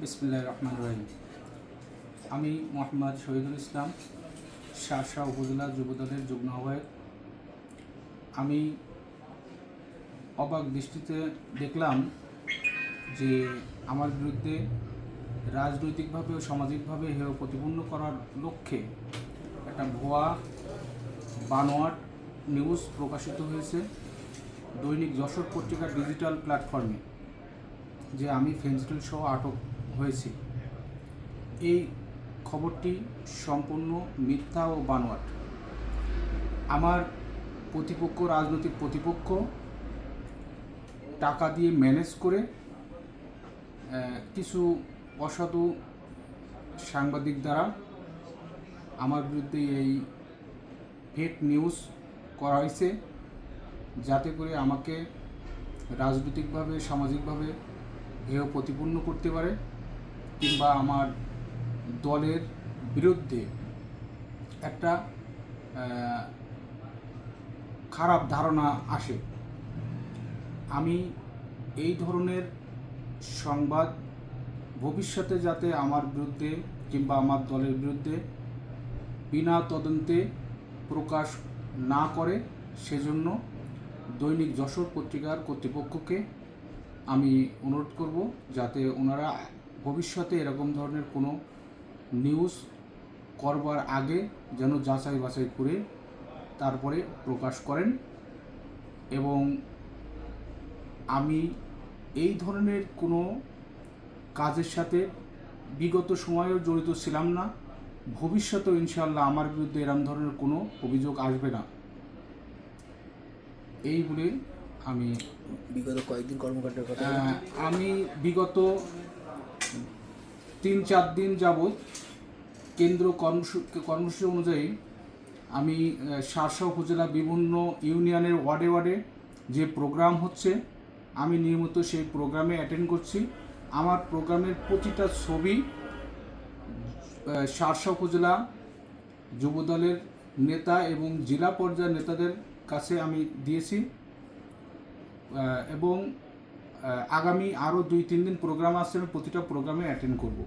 বিসমুল্লাহ রহমান রহিম। আমি মোহাম্মদ শহীদুল ইসলাম শারশাহ উপজেলা যুবদলের যুগ্ম আহ্বায়ক। আমি অবাক দৃষ্টিতে দেখলাম যে আমার বিরুদ্ধে রাজনৈতিকভাবে ও সামাজিকভাবে হেয় প্রতিপন্ন করার লক্ষ্যে একটা ভুয়া বানোয়াট নিউজ প্রকাশিত হয়েছে দৈনিক যশোর পত্রিকার ডিজিটাল প্ল্যাটফর্মে, যে আমি ফেন্সিল সহ আটক হয়েছি। এই খবরটি সম্পূর্ণ মিথ্যা ও বানোয়াট। আমার প্রতিপক্ষ রাজনৈতিক প্রতিপক্ষ টাকা দিয়ে ম্যানেজ করে কিছু অসাধু সাংবাদিক দ্বারা আমার বিরুদ্ধে এই ফেক নিউজ করা হয়েছে, যাতে করে আমাকে রাজনৈতিকভাবে, সামাজিকভাবে হেয় প্রতিপন্ন করতে পারে। কিংবা আমার দলের বিরুদ্ধে একটা খারাপ ধারণা আসে। আমি এই ধরনের সংবাদ ভবিষ্যতে যাতে আমার বিরুদ্ধে কিংবা আমার দলের বিরুদ্ধে বিনা তদন্তে প্রকাশ না করে, সেজন্য দৈনিক যশোর পত্রিকার কর্তৃপক্ষকে আমি অনুরোধ করব যাতে ওনারা ভবিষ্যতে এরকম ধরনের কোনো নিউজ করবার আগে যেন যাচাই বাছাই করে তারপরে প্রকাশ করেন এবং আমি এই ধরনের কোনো কাজের সাথে বিগত সময়েও জড়িত ছিলাম না। ভবিষ্যতেও ইনশাল্লাহ আমার বিরুদ্ধে এরম ধরনের কোনো অভিযোগ আসবে না। এই বলে আমি বিগত কয়েকদিন কর্মকাণ্ডের কথা আমি বিগত তিন চার দিন যাবৎ কেন্দ্র কর্মসূচি কর্মসূচি অনুযায়ী আমি শার্শা উপজেলা বিভিন্ন ইউনিয়নের ওয়ার্ডে ওয়ার্ডে যে প্রোগ্রাম হচ্ছে, আমি নিয়মিত সেই প্রোগ্রামে অ্যাটেন্ড করছি। আমার প্রোগ্রামের প্রতিটা ছবি শার্শা উপজেলা যুবদলের নেতা এবং জেলা পর্যায়ের নেতাদের কাছে আমি দিয়েছি। এবং আগামী আরও দুই তিন দিন প্রোগ্রাম আসছে আমি প্রতিটা প্রোগ্রামে অ্যাটেন্ড করব।